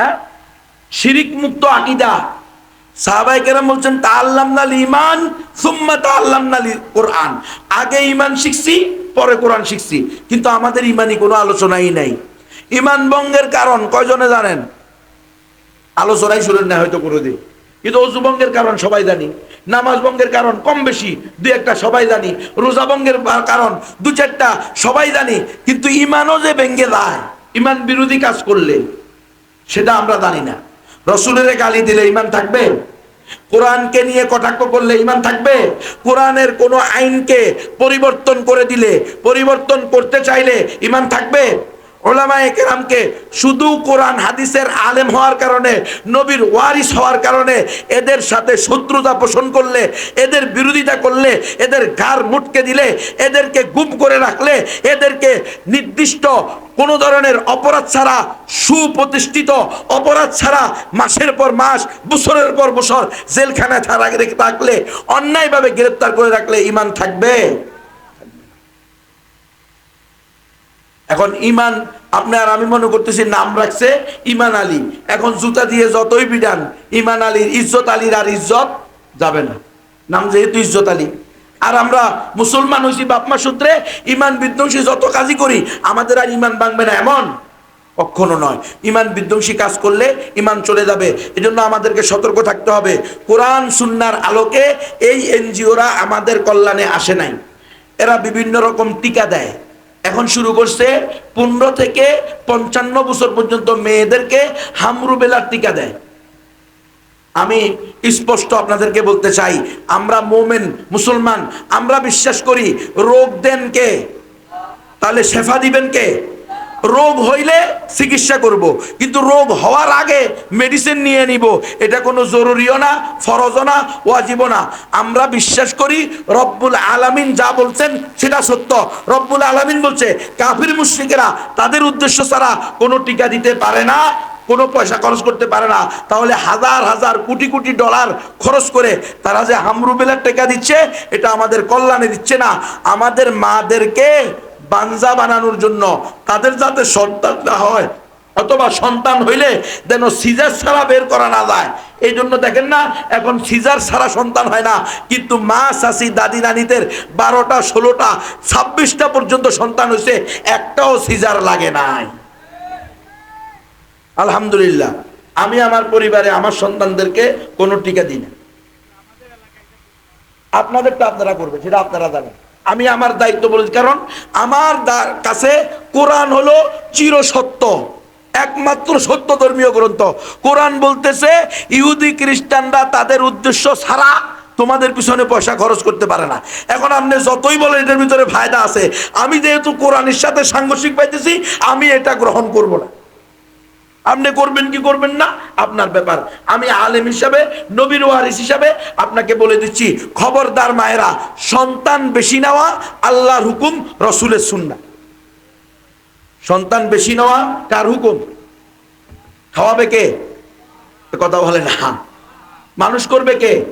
হ্যাঁ? শিরিক মুক্ত আকিদা। সাহাবাই কেরাম বলছেন তা আল্লাম নাল ইমান সুম্মা তা আল্লাম নাল কোরআন। আগে ইমান শিখছি, পরে কোরআন শিখছি। কিন্তু আমাদের ইমানি কোনো আলোচনাই নাই। ইমান ভঙ্গের কারণ কয়জনে জানেন? আলোচনাই শুনেন না হয়তো কোনোদিন। কিন্তু অজু ভঙ্গের কারণ সবাই জানি। নামাজ ভঙ্গের কারণ কম বেশি, দু একটা সবাই জানি। রোজা ভঙ্গের কারণ দু চারটা সবাই জানি। কিন্তু ইমানও যে ভেঙ্গে যায় ইমান বিরোধী কাজ করলে সেটা আমরা জানি না। রসুলের গালি দিলে ইমান থাকবে? কোরআনকে নিয়ে কটাক্ষ করলে ইমান থাকবে? কোরআনের কোনো আইনকে পরিবর্তন করে দিলে, পরিবর্তন করতে চাইলে ইমান থাকবে? ওলামায়ে কেরামকে শুধু কোরআন হাদিসের আলেম হওয়ার কারণে, নবীর ওয়ারিস হওয়ার কারণে এদের সাথে শত্রুতা পোষণ করলে, এদের বিরোধিতা করলে, এদের ঘাড় মুটকে দিলে, এদেরকে গুম করে রাখলে, এদেরকে নির্দিষ্ট কোনো ধরনের অপরাধ ছাড়া, সুপ্রতিষ্ঠিত অপরাধ ছাড়া মাসের পর মাস, বছরের পর বছর জেলখানায় রাখলে, অন্যায়ভাবে গ্রেপ্তার করে রাখলে ইমান থাকবে। এখন ইমান আপনার আমি মনে করতেছি নাম রাখছে ইমান আলী। এখন জুতা দিয়ে যতই বিডান ইমান আলীর ইজ্জত, আলীর আর ইজ্জত যাবে না। নাম যেহেতু ইজ্জত আলী। আর আমরা মুসলমান হয়েছি বাপমা সূত্রে, ইমান বিধ্বংসী যত কাজই করি, আমাদের আর ইমান ভাঙবে না, এমন? কখনো নয়। ইমান বিধ্বংসী কাজ করলে ইমান চলে যাবে। এজন্য আমাদেরকে সতর্ক থাকতে হবে। কোরআন, সুন্নার আলোকে এই এনজিওরা আমাদের কল্যাণে আসে নাই। এরা বিভিন্ন রকম টিকা দেয়। এখন শুরু করছে পনেরো থেকে পঞ্চান্ন বছর পর্যন্ত মেয়েদেরকে হামরু বেলার টিকা দেয়। আমি স্পষ্ট আপনাদেরকে বলতে চাই, আমরা মোমেন, মুসলমান, আমরা বিশ্বাস করি রোগ দেন কে? তাহলে শেফা দিবেন কে? রোগ হইলে চিকিৎসা করব। কিন্তু রোগ হওয়ার আগে মেডিসিন নিয়ে নিব। এটা কোনো জরুরিও না, ফরজও না, ওয়াজিবও না। আমরা বিশ্বাস করি রব্বুল আলামিন যা বলছেন সেটা সত্য। রব্বুল আলামিন বলছে, কাফির মুশ্রিকেরা তাদের উদ্দেশ্য ছাড়া কোনো টিকা দিতে পারে না, কোনো পয়সা খরচ করতে পারে না। তাহলে হাজার হাজার কোটি কোটি ডলার খরচ করে তারা যে হামরুবেলার টেকা দিচ্ছে, এটা আমাদের কল্যাণে দিচ্ছে না। আমাদের মাদেরকে বাঞ্জা বানানোর জন্য তাদের যাতে সন্তান না হয় অথবা সন্তান হইলে যেন সিজার ছাড়া বের করা না যায়। এই জন্য দেখেন না, এখন সিজার ছাড়া সন্তান হয় না, কিন্তু মা শাশি দাদি, নানিদের বারোটা, ষোলোটা, ছাব্বিশটা পর্যন্ত সন্তান হয়েছে একটাও সিজার লাগে নাই। আলহামদুলিল্লাহ, আমি আমার পরিবারে আমার সন্তানদেরকে কোনো টিকা দিই না। আপনাদেরটা আপনারা করবেন, সেটা আপনারা জানেন। আমি আমার দায়িত্ব বলেছি। কারণ আমার কাছে কোরআন হলো চিরসত্য, একমাত্র সত্য ধর্মীয় গ্রন্থ। কোরআন বলতেছে, ইহুদি খ্রিস্টানরা তাদের উদ্দেশ্য ছাড়া তোমাদের পিছনে পয়সা খরচ করতে পারে না। এখন আপনি যতই বলেন এটার ভিতরে ফায়দা আছে। আমি যেহেতু কোরআনের সাথে সাংঘর্ষিক পাইতেছি, আমি এটা গ্রহণ করব না। আপনি করবেন কি করবেন না? আপনার ব্যাপার। আমি আলেম হিসাবে, নবীর ওয়ারিস হিসাবে আপনাকে বলে দিচ্ছি, খবরদার মায়েরা, সন্তান বেশি নেওয়া আল্লাহর হুকুম, রসুলের সুন্না সন্তান বেশি নেওয়া কার হুকুম? খাওয়াবে কে? কথা বলে না। মানুষ করবে কে?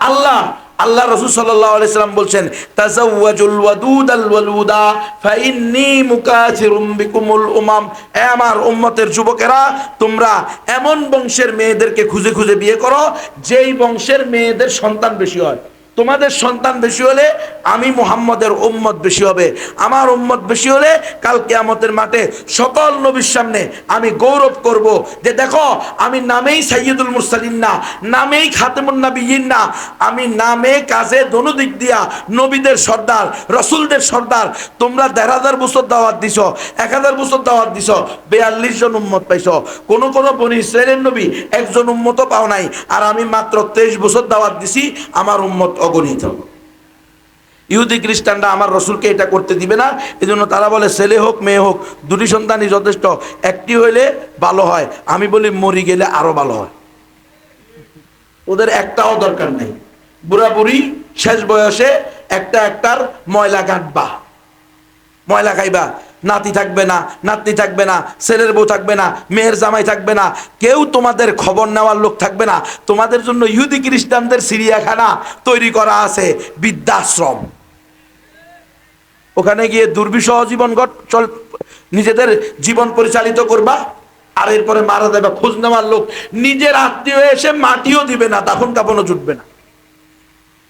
আল্লাহ আল্লাহ রসুল সাল্লাহ আলাইহি সাল্লাম বলছেন তাজাউয়াজুল ওয়াদুদ আল ওয়ালুদা, ফাইন্নি মুকাথিরুম বিকুমুল উমাম। এ আমার উম্মতের যুবকেরা, তোমরা এমন বংশের মেয়েদেরকে খুঁজে খুঁজে বিয়ে করো, যেই বংশের মেয়েদের সন্তান বেশি হয়। তোমাদের সন্তান বেশি হলে আমি মুহাম্মদের উম্মত বেশি হবে। আমার উম্মত বেশি হলে কাল কেয়ামতের মাঠে সকল নবীর সামনে আমি গৌরব করব যে দেখো, আমি নামেই সাইয়দুল মুরসালিন না, নামেই খাতেমুন নাবিয়িন না, আমি নামে কাজে দোনো দিক দিয়া নবীদের সর্দার, রসুলদের সর্দার, তোমরা দেড় হাজার বছর দাওয়াত দিছ, এক হাজার বছর দাওয়াত দিছ, বেয়াল্লিশ জন উম্মত পাইছ। কোনো কোনো বনি ইসরায়েলের নবী একজন উম্মত পাও নাই, আর আমি মাত্র তেইশ বছর দাওয়াত দিছি, আমার উম্মত অগণিত। ইহুদি খ্রিস্টানরা আমার রসুলকে এটা করতে দিবে না এই জন্য তারা বলে, ছেলে হোক, মেয়ে হোক, দুটি সন্তানই যথেষ্ট, একটি হইলে ভালো হয়, আমি বলি মরি গেলে আরও ভালো হয়। ওদের একটাও দরকার নেই। বুড়া বুড়ি শেষ বয়সে একটা একটার ময়লা কাটবা ময়লা খাইবা। নাতি থাকবে না, নাতনি থাকবে না, ছেলের বউ থাকবে না, মেয়ের জামাই থাকবে না, কেউ তোমাদের খবর নেওয়ার লোক থাকবে না। তোমাদের জন্য ইহুদি খ্রিস্টানদের সিরিয়াখানা তৈরি করা আছে, বৃদ্ধাশ্রম। ওখানে গিয়ে দুর্বিষহ জীবন চল, নিজেদের জীবন পরিচালিত করবা, আর এরপরে মারা দেবে খোঁজ নেওয়ার লোক নিজের আত্মীয় এসে মাটিও দিবে না তখন কাপনও জুটবে না।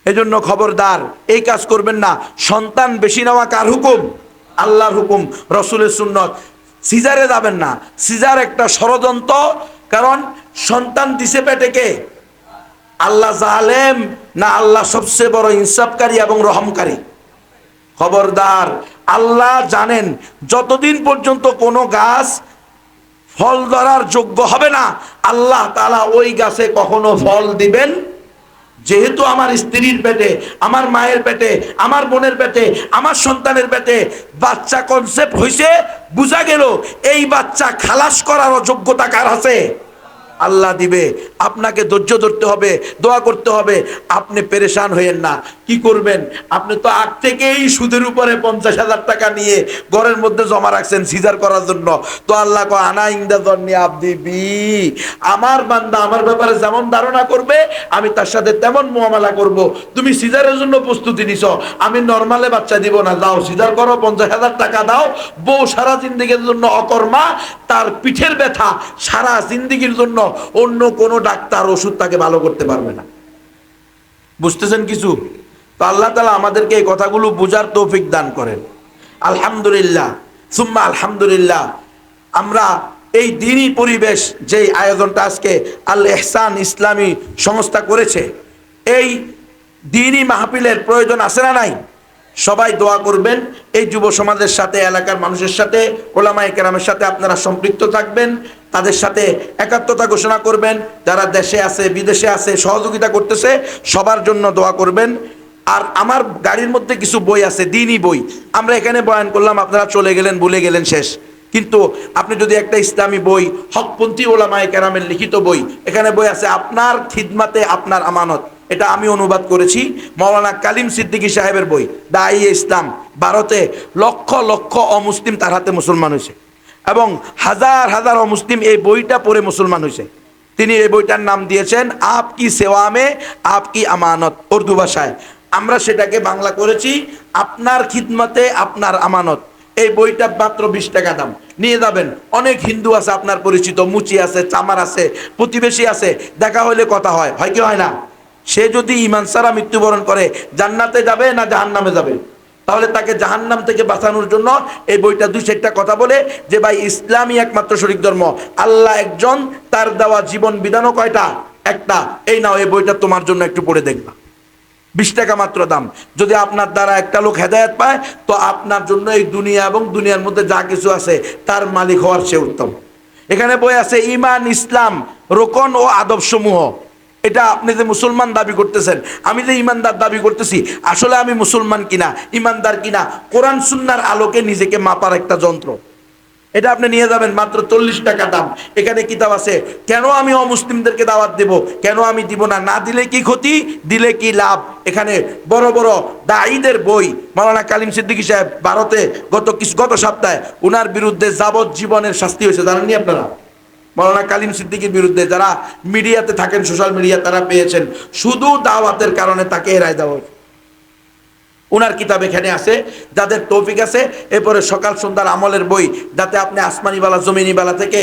এজন্য খবরদার, এই কাজ করবেন না। সন্তান বেশি নেওয়া কার হুকুম? আল্লাহর হুকুম, রসুলের সুন্নত। সিজারে যাবেন না। সিজার একটা ষড়যন্ত্র, কারণ সন্তান দিছে পেটে কে? আল্লাহ জালেম না আল্লাহ সবচেয়ে বড় ইনসাফকারী এবং রহমকারী? খবরদার, আল্লাহ জানেন যতদিন পর্যন্ত কোনো গাছ ফল ধরার যোগ্য হবে না, আল্লাহ তালা ওই গাছে কখনো ফল দিবেন যেহেতু আমার স্ত্রীর পেটে, আমার মায়ের পেটে, আমার বোনের পেটে, আমার সন্তানের পেটে বাচ্চা কনসেপ্ট হয়েছে বোঝা গেল, এই বাচ্চা খালাস করার অযোগ্যতা কার আছে? আল্লাহ দিবে। আপনাকে ধৈর্য ধরতে হবে, দোয়া করতে হবে। আপনি পেরেশান হইয়েন না। কি করবেন? আপনি তো আগ থেকেই সুদের উপরে পঞ্চাশ হাজার টাকা নিয়ে ঘরের মধ্যে জমা রাখছেন সিজার করার জন্য। তো আল্লাহ আনা ইন্দা জন্নি আব্দি বি। আমার বান্দা আমার ব্যাপারে যেমন ধারণা করবে, আমি তার সাথে তেমন মোয়ামেলা করব। তুমি সিজারের জন্য প্রস্তুতি নিছ। আমি নর্মালে বাচ্চা দিব না। দাও সিজার করো, পঞ্চাশ হাজার টাকা দাও। বউ সারা জিন্দিগির জন্য অকর্মা, তার পিঠের ব্যথা সারা জিন্দিগির জন্য অন্য কোনো ডাক্তার ওষুধ তাকে ভালো করতে পারবে না। বুঝতেছেন কিছু? তো আল্লাহ তালা আমাদেরকে এই কথাগুলো বোঝার তৌফিক দান করেন। আলহামদুলিল্লাহ, সুম্মা আলহামদুলিল্লাহ, আমরা এই দিনই পরিবেশ যেই আয়োজনটা আজকে আল এহসান ইসলামী সংস্থা করেছে, এই দিনই মাহফিলের প্রয়োজন আছে না নাই? সবাই দোয়া করবেন, এই যুব সমাজের সাথে, এলাকার মানুষের সাথে ওলামাই কেরামের সাথে আপনারা সম্পৃক্ত থাকবেন, তাদের সাথে একাত্মতা ঘোষণা করবেন, যারা দেশে আছে, বিদেশে আছে, সহযোগিতা করতেছে, সবার জন্য দোয়া করবেন। আর আমার গাড়ির মধ্যে কিছু বই আছে, দিনই বই। আমরা এখানে বয়ান করলাম, আপনারা চলে গেলেন, ভুলে গেলেন, শেষ। কিন্তু আপনি যদি একটা ইসলামী বই, হকপন্থী ওলামায় কেরামের লিখিত বই, এখানে বই আছে, আপনার খিদমাতে আপনার আমানত। এটা আমি অনুবাদ করেছি মৌলানা কালিম সিদ্দিকী সাহেবের বই দা ই ইসলাম। ভারতে লক্ষ লক্ষ অমুসলিম তার হাতে মুসলমান হয়েছে। এবং হাজার হাজার অমুসলিম এই বইটা পড়ে মুসলমান হয়েছে। তিনি এই বইটার নাম দিয়েছেন, আপ কি সেওয়া মে আপ কি আমানত। উর্দু ভাষায়। আমরা সেটাকে বাংলা করেছি, আপনার খিদমতে আপনার আমানত। এই বইটা মাত্র বিশ টাকা দাম। নিয়ে যাবেন, অনেক হিন্দু আছে আপনার পরিচিত, মুচি আছে, চামার আছে, প্রতিবেশী আছে, দেখা হলে কথা হয় হয় কি হয় না? সে যদি ইমান সারা মৃত্যুবরণ করে, জান্নাতে যাবে না জাহান্নামে যাবে? তাহলে তাকে জাহান্নাম থেকে বাঁচানোর জন্য এই বইটা দুই চারটা কথা বলে যে, ভাই, ইসলামই একমাত্র শরিক ধর্ম। আল্লাহ একজন, তার দেওয়া জীবন বিধানও কয়টা? একটা। এই নাও, এই বইটা তোমার জন্য একটু পড়ে দেখবা। বিশ টাকা মাত্র দাম। যদি আপনার দ্বারা একটা লোক হেদায়ত পায়, তো আপনার জন্য এই দুনিয়া এবং দুনিয়ার মধ্যে যা কিছু আছে, তার মালিক হওয়ার সে উত্তম। এখানে বই আছে, ইমান, ইসলাম, রোকন ও আদবসমূহ। এটা আপনি যে মুসলমান দাবি করতেছেন, আমি যে ইমানদার দাবি করতেছি, আসলে আমি মুসলমান কিনা, ইমানদার কিনা, কোরআন, সুন্নার আলোকে নিজেকে মাপার একটা যন্ত্র। এটা আপনি নিয়ে যাবেন মাত্র চল্লিশ টাকা দাম। এখানে কিতাব আছে, কেন আমি অমুসলিমদেরকে দাওয়াত দেব? কেন আমি দিব না? না দিলে কি ক্ষতি? দিলে কি লাভ? এখানে বড় বড় দায়ীদের বই। মাওলানা কালিম সিদ্দিকী সাহেব ভারতে গত কিছু গত সপ্তাহে উনার বিরুদ্ধে যাবজ্জীবনের শাস্তি হয়েছে। জানেননি আপনারা? মৌলানা কালিম সিদ্দিকীর বিরুদ্ধে যারা মিডিয়াতে থাকেন, সোশ্যাল মিডিয়া তারা পেয়েছেন। শুধু দাওয়াতের কারণে তাকে রায় দেওয়া হয়েছে। ওনার কিতাব এখানে আছে, যাদের তৌফিক আছে, এরপরে সকাল সন্ধ্যার আমলের বই, যাতে আপনি আসমানিবালা, জমিনিবালা থেকে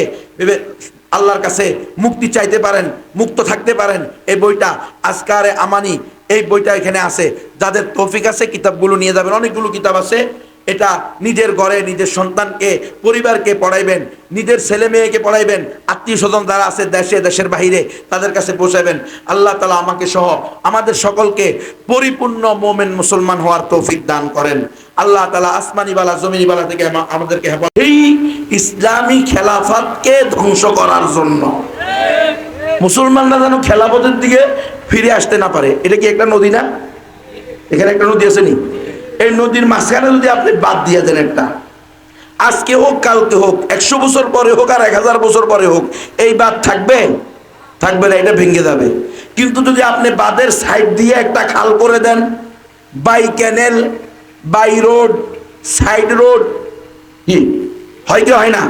আল্লাহর কাছে মুক্তি চাইতে পারেন, মুক্ত থাকতে পারেন, এই বইটা আজকারে আমানি, এই বইটা এখানে আছে। যাদের তৌফিক আছে, কিতাবগুলো নিয়ে যাবেন। অনেকগুলো কিতাব আছে। এটা নিজের ঘরে নিজের সন্তানকে, পরিবারকে পড়াইবেন, নিজের ছেলে মেয়েকে পড়াইবেন, আত্মীয় স্বজন যারা আছে দেশে, দেশের বাহিরে, তাদের কাছে পৌঁছাবেন আল্লাহ তালা আমাকে সহ আমাদের সকলকে পরিপূর্ণ মোমেন মুসলমান হওয়ার তৌফিক দান করেন। আল্লাহ তালা আসমানিবালা জমিনিবালা থেকে আমাদেরকে এই ইসলামী খেলাফতকে ধ্বংস করার জন্য। মুসলমানরা যেন খেলাফতের দিকে ফিরে আসতে না পারে। এটা কি একটা নদী না? এখানে একটা নদী আছে নি? এই নদীর মাঝখানে যদি আপনি বাদ দিয়ে দেন একটা, আজকে হোক, কালকে হোক, একশো বছর পরে হোক আর এক হাজার বছর পরে হোক, এই বাদ থাকবে? থাকবে না, এটা ভেঙে যাবে। কিন্তু যদি আপনি বাদের সাইড দিয়ে একটা খাল করে দেন, by canal, by road side road কি? হয় কি হয় না?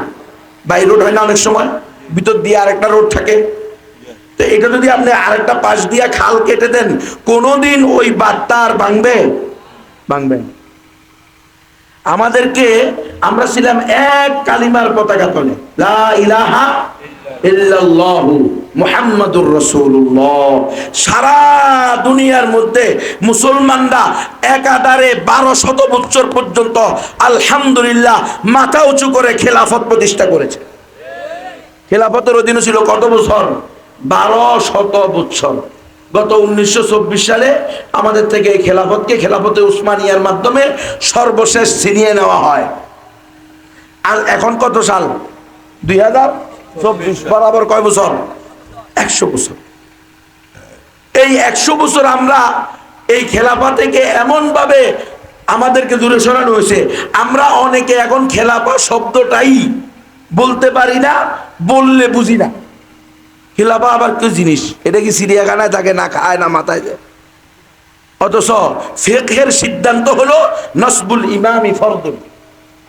বাই রোড হয় না অনেক সময়? ভিতর দিয়ে আরেকটা রোড থাকে। তো এটা যদি আপনি আরেকটা পাশ দিয়ে খাল কেটে দেন, কোনোদিন ওই বাদটা আর ভাঙবে? ভাঙবে না। আমাদেরকে আমরা ছিলাম এক কালিমার পতাকা তলে। ইলাহা সারা দুনিয়ার মধ্যে মুসলমানরা বারো শত পর্যন্ত আলহামদুলিল্লাহ মাথা উঁচু করে খেলাফত প্রতিষ্ঠা করেছে। খেলাফতের অধীনে ছিল কত বছর? বারো শত বছর। গত উনিশশো চব্বিশ সালে আমাদের থেকে এই খেলাফতকে খেলাফতে উসমানিয়ার মাধ্যমে সর্বশেষ ছিনিয়ে নেওয়া হয়। আর এখন কত সাল? দুই হাজার চব্বিশ বরাবর কয় বছর? একশো বছর। এই একশো বছর আমরা এই খেলাফা থেকে এমনভাবে আমাদেরকে দূরে সরানো হয়েছে। আমরা অনেকে এখন খেলাফা শব্দটাই বলতে পারি না, বললে বুঝি না। খেলাফা আবার কি জিনিস? এটা কি চিড়িয়াখানায় থাকে না খায় না মাথায় যায়? অথচ ফেকের সিদ্ধান্ত হলো নসবুল ইমামি ফরদুল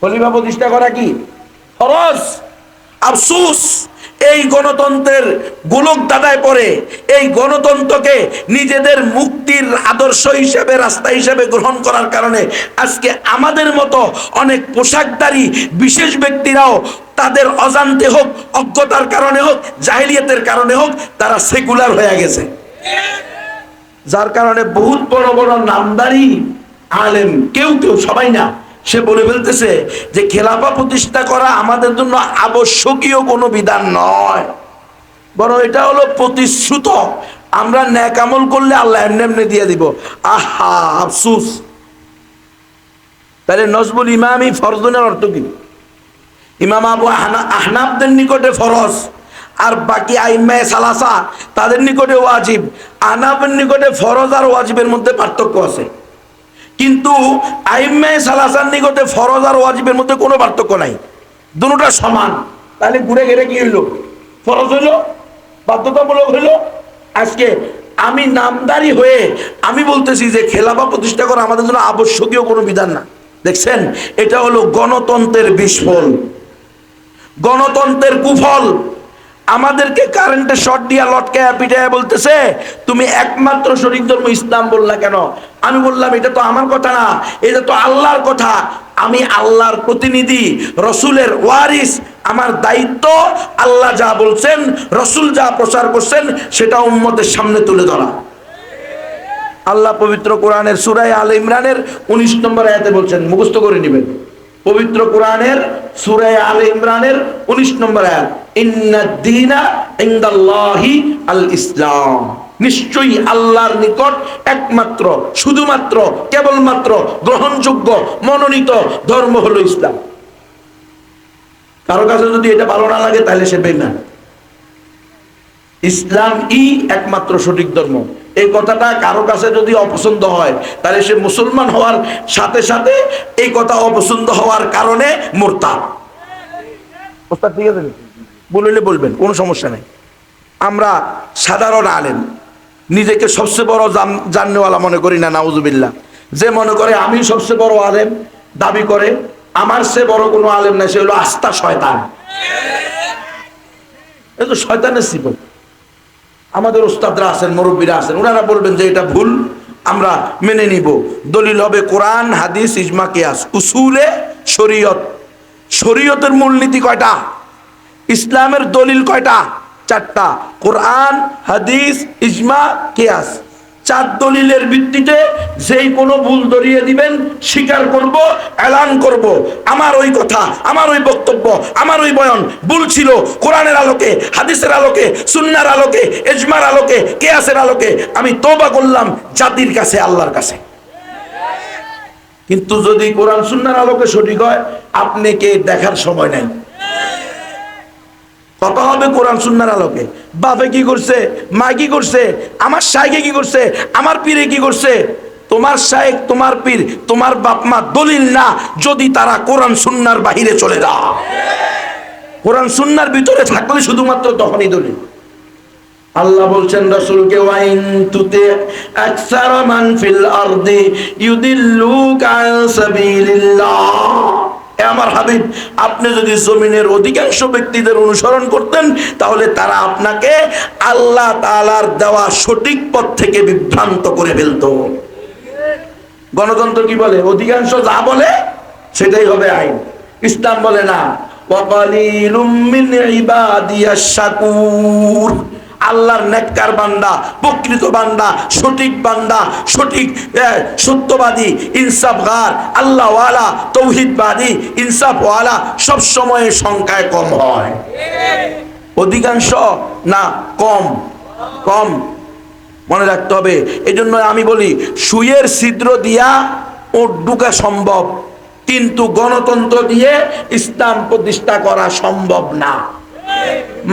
খলিফা প্রতিষ্ঠা করা কি? ফরজ। আফসুস। এই গণতন্ত্রের গোলক দাদায় পড়ে, এই গণতন্ত্রকে নিজেদের মুক্তির আদর্শ হিসেবে, রাস্তা হিসেবে গ্রহণ করার কারণে আজকে আমাদের মতো অনেক পোশাকধারী বিশেষ ব্যক্তিরাও তাদের অজান্তে হোক, অজ্ঞতার কারণে হোক, জাহিলিয়াতের কারণে হোক, তারা সেকুলার হয়ে গেছে। যার কারণে বহুত বড় বড় নামদারি আলেম, কেউ কেউ, সবাই না। সে বলে ফেলতেছে যে খেলাফা প্রতিষ্ঠা করা আমাদের জন্য আবশ্যকীয় কোনো বিধান নয়। বরং এটা হলো প্রতিশ্রুত। আমরা ন্যাক আমল করলে আল্লাহ এমনি এমনি দিয়ে দিব। আহা, আফসুস। তাহলে নজবুল ইমামি ফরজনের অর্থ কি? ইমাম আবু আহনা, আহনাবদের নিকটে ফরজ, আর বাকি আইমায় সালাসা তাদের নিকটে ওয়াজিব। আহনাবের নিকটে ফরজ আর ওয়াজিবের মধ্যে পার্থক্য আছে। কিন্তু আইমায় সালাসার নিগতে ফরজ আর ওয়াজিবের মধ্যে কোনো পার্থক্য নাই। দুটোটা সমান। তাহলে ঘুরে ঘেরে কি হইল? ফরজ হইল, বাধ্যতামূলক হইল। আজকে আমি নামদারি হয়ে আমি বলতেছি যে খেলাফা প্রতিষ্ঠা করা আমাদের জন্য আবশ্যকীয় কোনো বিধান না। দেখছেন? এটা হলো গণতন্ত্রের বিস্ফোল গণতন্ত্রের কুফল। আমাদেরকে কারেন্টে শর্ট দিয়া লটকায়া পিটায়া বলতেছে, তুমি একমাত্র শরীর ধর্ম ইসলাম বললা কেন? আমি বললাম, এটা তো আমার কথা না, এটা তো আল্লাহর কথা। আমি আল্লাহর প্রতিনিধি, রসুলের ওয়ারিস। আমার দায়িত্ব আল্লাহ যা বলছেন, রসুল যা প্রচার করছেন, সেটা উম্মতের সামনে তুলে ধরা। আল্লাহ পবিত্র কোরআনের সুরায় আল ইমরানের উনিশ নম্বর আয়াতে বলছেন, মুখস্থ করে নেবেন। পবিত্র কোরআনের সুরায় ইমরানের উনিশ নম্বর আল ইসলাম নিশ্চয়ই আল্লাহর নিকট একমাত্র, শুধুমাত্র, কেবলমাত্র গ্রহণযোগ্য, মনোনীত ধর্ম হলো ইসলাম। কারও কাছে যদি এটা ভালো না লাগে, তাহলে সে বেইমান। ইসলাম ই একমাত্র সঠিক ধর্ম। এই কথাটা কারও কাছে যদি অপছন্দ হয়, তাহলে সে মুসলমান হওয়ার সাথে সাথে এই কথা অপছন্দ হওয়ার কারণে মোরতা বললে বলবেন, কোনো সমস্যা নেই। আমরা সাধারণ আলেম, নিজেকে সবচেয়ে বড় জান- জাননেওয়ালা মনে করি না, নাউজুবিল্লাহ। যে মনে করে আমি সবচেয়ে বড় আলেম, দাবি করে, আমার সে বড় কোনো আলেম না সে হলো আস্থা শয়তান। এ তো শয়তানের সিবত আমাদের ওস্তাদরা আছেন, মুরব্বীরা আছেন ওনারা বলবেন যে এটা ভুল, আমরা মেনে নিব। দলিল হবে কোরআন, হাদিস, ইজমা, কেয়াস। উসুলে শরীয়ত। শরীয়তের মূলনীতি কয়টা? ইসলামের দলিল কয়টা? চারটা। কোরআন, হাদিস, ইজমা, কিয়াস। চার দলিলের ভিত্তিতে যেই কোনো ভুল ধরিয়ে দিবেন, স্বীকার করব, এলান করব। আমার ওই কথা, আমার ওই বক্তব্য, আমার ওই বয়ান ভুল ছিল। কোরআনের আলোকে, হাদিসের আলোকে, সুন্নার আলোকে এজমার আলোকে, কেয়াসের আলোকে আমি তোবা করলাম জাতির কাছে, আল্লাহর কাছে। কিন্তু যদি কোরআন, সুন্নার আলোকে সঠিক হয় আপনাকে দেখার সময় নাই। কথা হবে কোরআন সুন্নার আলোকে। বাপে কি করছে? মা কি করছে? আমার শাইকে কি করছে? আমার পীরে কি করছে? তোমার শায়েক তোমার পীর, তোমার বাপ মা দলিল না যদি তারা কোরআন সুন্নার বাহিরে চলে যায়। কোরআন সুন্নার ভিতরে থাকলে শুধুমাত্র তখনই দলিল। আল্লাহ বলছেন, রাসূলকে ওয়াইন তুতে ফিল ইউদিল্লুকা আমার হাবিব, আপনি যদি জমিনের অধিকাংশ ব্যক্তিদের অনুসরণ করতেন, তাহলে তারা আপনাকে আল্লাহ তাআলার দেওয়া সঠিক পথ থেকে বিভ্রান্ত করে ফেলতো। গণতন্ত্র কি বলে? অধিকাংশ যা বলে, সেটাই হবে আইন। ইসলাম বলে না ওয়াকালিলুম শাকুর। আল্লাহর নেককার বান্দা, প্রকৃত বান্দা, সঠিক বান্দা, সঠিক সত্যবাদী, ইনসাফগার, আল্লাহওয়ালা, তৌহিদবাদী, ইনসাফওয়ালা সব সময় সংখ্যায় কম হয়। অধিকাংশ না, কম। কম। মনে রাখতে হবে। এই জন্য আমি বলি, সুয়ের ছিদ্র দিয়া ওট ঢুকা সম্ভব, কিন্তু গণতন্ত্র দিয়ে ইসলাম প্রতিষ্ঠা করা সম্ভব না।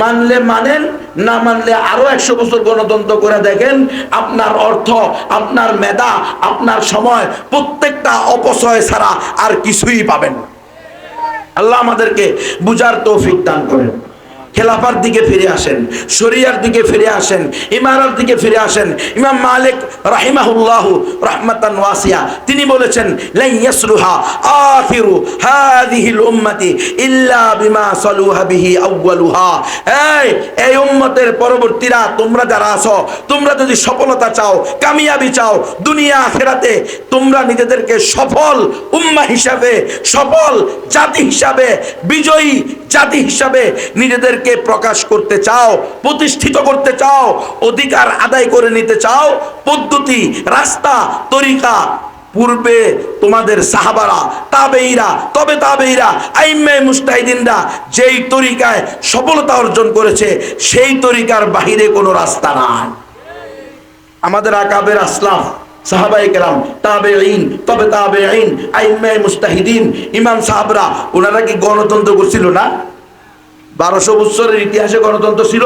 মানলে মানেন, না মানলে আরও একশো বছর গণতন্ত্র করে দেখেন, আপনার অর্থ, আপনার মেধা, আপনার সময়, প্রত্যেকটা অপচয় ছাড়া আর কিছুই পাবেন আল্লাহ আমাদেরকে বুঝার তৌফিক দান করেন। খেলাফার দিকে ফিরে আসেন, শরিয়ার দিকে ফিরে আসেন, ইমারার দিকে ফিরে আসেন। ইমাম মালিক রাহিমাহুল্লাহ রহমাতান ওয়াসিয়া, তিনি বলেছেন লাই ইয়াসলুহা আখিরু হাদিহিল উম্মতি ইল্লা বিমা সালুহা বিহি আউয়ালুহা এই এই উম্মতের পরবর্তীরা, তোমরা যারা আছো, তোমরা যদি সফলতা চাও, কামিয়াবি চাও, দুনিয়া আখেরাতে, তোমরা নিজেদেরকে সফল উম্মা হিসাবে, সফল জাতি হিসাবে, বিজয়ী জাতি হিসাবে নিজেদেরকে প্রকাশ করতে চাও, প্রতিষ্ঠিত করতে চাও, অধিকার আদায় করে নিতে চাও, পদ্ধতি, রাস্তা, তরিকা, পূর্বে তোমাদের সাহাবারা তাবেইরা তবে তাবেইরা আইম্মে মুস্তাহিদিনরা যেই তরিকায় সফলতা অর্জন করেছে, সেই তরিকার বাহিরে কোনো রাস্তা নাই। আমাদের আকাবের আসলাম সাহাবাই কেরাম তাবে আইন তবে তাবে আইন আইম্মে মুস্তাহিদিন ইমাম সাহাবরা, ওনারা কি গণতন্ত্র করছিল না? বারোশো বৎসরের ইতিহাসে গণতন্ত্র ছিল।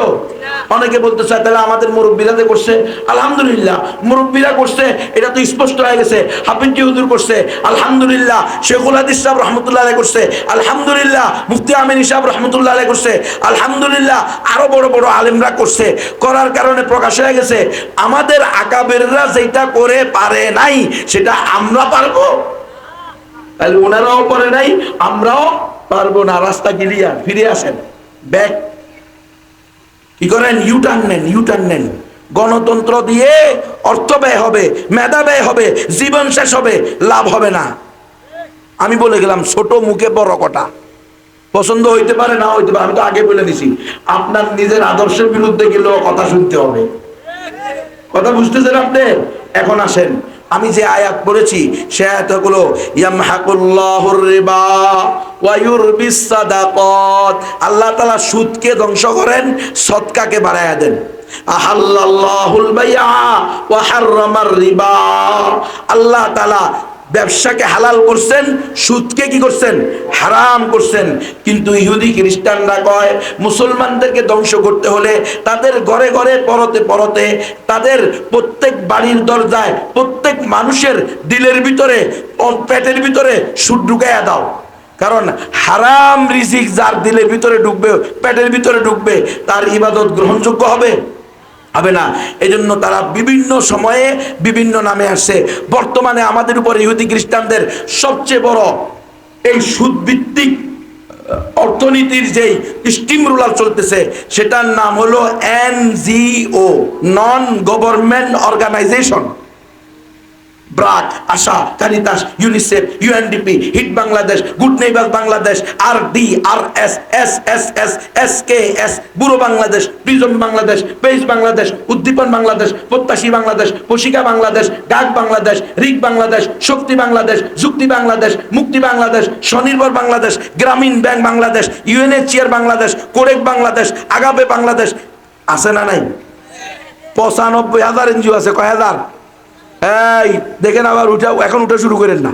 অনেকে বলতে চায় তাহলে আমাদের মুরব্বীরা যে করছে? আলহামদুলিল্লাহ, মুরব্বীরা করছে, এটা তো স্পষ্ট হয়ে গেছে। হাফিজ হুজুর করছে, আলহামদুলিল্লাহ। শেখুল হাদিস সাহেব রহমতুল্লাহ আলাই করছে, আলহামদুলিল্লাহ। মুফতি আমিন সাহেব রহমতুল্লাহ আলাই করছে, আলহামদুলিল্লাহ। আরও বড় বড় আলেমরা করছে। করার কারণে প্রকাশ হয়ে গেছে, আমাদের আকাবেররা যেটা করে পারে নাই, সেটা আমরা পারব? তাহলে ওনারাও করে নাই, আমরাও পারব না, রাস্তা ক্লিয়ার ফিরে আসেন। ব্যাক কি করেন? ইউটার্ন নেন ইউটার্ন নেন। গণতন্ত্র দিয়ে অর্থ ব্যয় হবে, মেধা ব্যয় হবে, জীবন শেষ হবে, লাভ হবে না। আমি বলে গেলাম, ছোট মুখে বড় কটা পছন্দ হইতে পারে, না হইতে পারে, আমি তো আগে বলে দিছি। আপনার নিজের আদর্শের বিরুদ্ধে গেলেও কথা শুনতে হবে। কথা বুঝতেছেন আপনি? এখন আসেন। আমি যে আয়াত পড়েছি, সে আয়াতগুলো, ইয়ামহাকুল্লাহুর রিবা ওয়া ইউরবিস সাদাকাত। আল্লাহ তাআলা সুদকে ধ্বংস করেন, সদকাকে বাড়ায়া দেন। আহাল্লাল্লাহুল বাইআ ওয়া হাররামার রিবা। আল্লাহ তাআলা ব্যবসাকে হালাল করছেন, সুদকে কি করছেন? হারাম করছেন। কিন্তু ইহুদি খ্রিস্টানরা কয়, মুসলমানদেরকে ধ্বংস করতে হলে তাদের ঘরে ঘরে, পরতে পরতে তাদের প্রত্যেক বাড়ির দরজায়, প্রত্যেক মানুষের দিলের ভিতরে পেটের ভিতরে সুদ ঢুকাইয়া দাও। কারণ হারাম রিজিক যার দিলের ভিতরে ঢুকবে, পেটের ভিতরে ঢুকবে, তার ইবাদত গ্রহণযোগ্য হবে। হবে না। এজন্য তারা বিভিন্ন সময়ে বিভিন্ন নামে আসছে। বর্তমানে আমাদের উপর ইহুদি খ্রিস্টানদের সবচেয়ে বড় এই সুদভিত্তিক অর্থনীতির যেই স্টিম রুলার চলতেছে, সেটার নাম হলো NGO non government organisation BRAC, ASA Caritas UNICEF, UNDP, HEED Bangladesh, Good Neighbors Bangladesh R D R S S S S S K S BURO Bangladesh, Prism Bangladesh PAGE Bangladesh, Uddipan Bangladesh, Prottashi Bangladesh, পশিকা Bangladesh ডাক বাংলাদেশ রিক বাংলাদেশ, শক্তি বাংলাদেশ, যুক্তি বাংলাদেশ, মুক্তি বাংলাদেশ, স্বনির্ভর Bangladesh, Grameen bank Bangladesh UNHCR Bangladesh, কোরেক বাংলাদেশ, আগাবে বাংলাদেশ, আছে না নাই? পঁচানব্বই হাজার এনজিও আছে, কয় হাজার? এই, দেখেন আবার উঠা, এখন উঠা শুরু করেন না।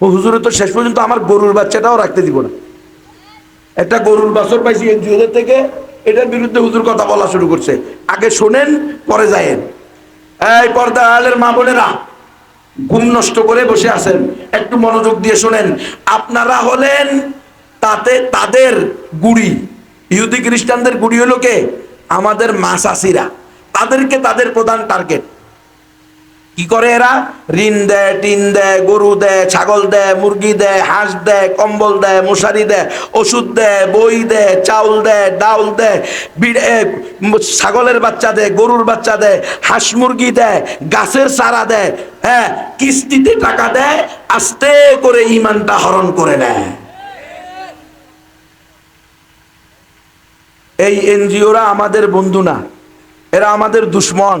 ও হুজুরে তো শেষ পর্যন্ত আমার গরুর বাচ্চাটাও রাখতে দিব না। একটা গরুর বাছর পাইছি এনজিওদের থেকে, এটার বিরুদ্ধে হুজুর কথা বলা শুরু করছে। আগে শোনেন, পরে যায়েন। এই, পর্দা আলের মা বোনেরা, ঘুম নষ্ট করে বসে আছেন। একটু মনোযোগ দিয়ে শোনেন। আপনারা হলেন তাতে, তাদের গুড়ি। ইহুদি খ্রিস্টানদের গুড়ি হলো কে? আমাদের মাসাসিরা তাদেরকে তাদের প্রধান টার্গেট। কি করে এরা? ঋণ দেয়, টিন দেয়, গরু দেয়, ছাগল দেয়, মুরগি দেয়, হাঁস দেয়, কম্বল দেয়, মশারি দেয়, ওষুধ দেয়, বই দেয়, চাউল দেয়, ডাউল দেয় ছাগলের বাচ্চা দেয়, গরুর বাচ্চা দেয়, হাঁস মুরগি দেয়, গাছের চারা দেয় হ্যাঁ কিস্তিতে টাকা দেয়, আস্তে করে ইমানটা হরণ করে নেয়। এই এনজিওরা আমাদের বন্ধু না, এরা আমাদের দুশ্মন।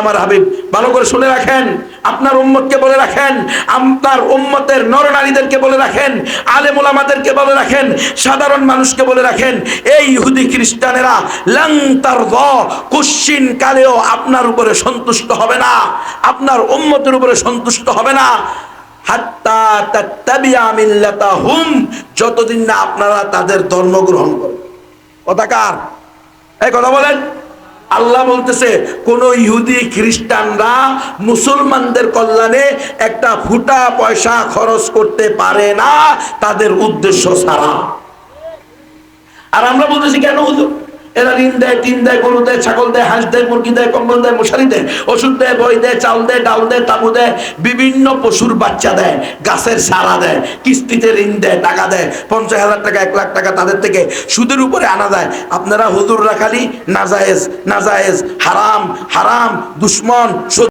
আমার হাবিব, ভালো করে শুনে রাখেন। আপনার উম্মতকে বলে রাখেন, আপনার উম্মতের নরনারীদেরকে বলে রাখেন, আলেমুল আমাদেরকে বলে রাখেন, সাধারণ মানুষকে বলে রাখেন, এই ইহুদি খ্রিস্টানেরা লং তার কুশ্চিন কালেও আপনার উপরে সন্তুষ্ট হবে না, আপনার উম্মতের উপরে সন্তুষ্ট হবে না। যতদিন না আপনারা তাদের ধর্ম গ্রহণ করেন কথা কার? এই কথা বলেন। আল্লাহ বলতেছে, কোন ইহুদি, খ্রিস্টানরা মুসলমানদের কল্যাণে একটা ফুটা পয়সা খরচ করতে পারে না, তাদের উদ্দেশ্য সারা। আর আমরা বলতেছি, কেন হুজুর? এরা ঋণ দেয়, টিন দেয়, গরু দেয়, ছাগল দেয়, হাঁস দেয়, মুরগি দেয়, কম্বল দেয়, মশারি দেয়, ওষুধ দেয়, বই দেয়, চাল দেয়, ডাল দেয়, তাবু দেয়, বিভিন্ন পশুর বাচ্চা দেয়, গাছের সারা দেয়, কিস্তিতে ঋণ দেয়, টাকা দেয়, পঞ্চাশ হাজার টাকা, এক লাখ টাকা তাদের থেকে সুদের উপরে আনা যায় আপনারা হুজুররা খালি নাজায়েজ নাজায়েজ, হারাম হারাম, দুশ্মন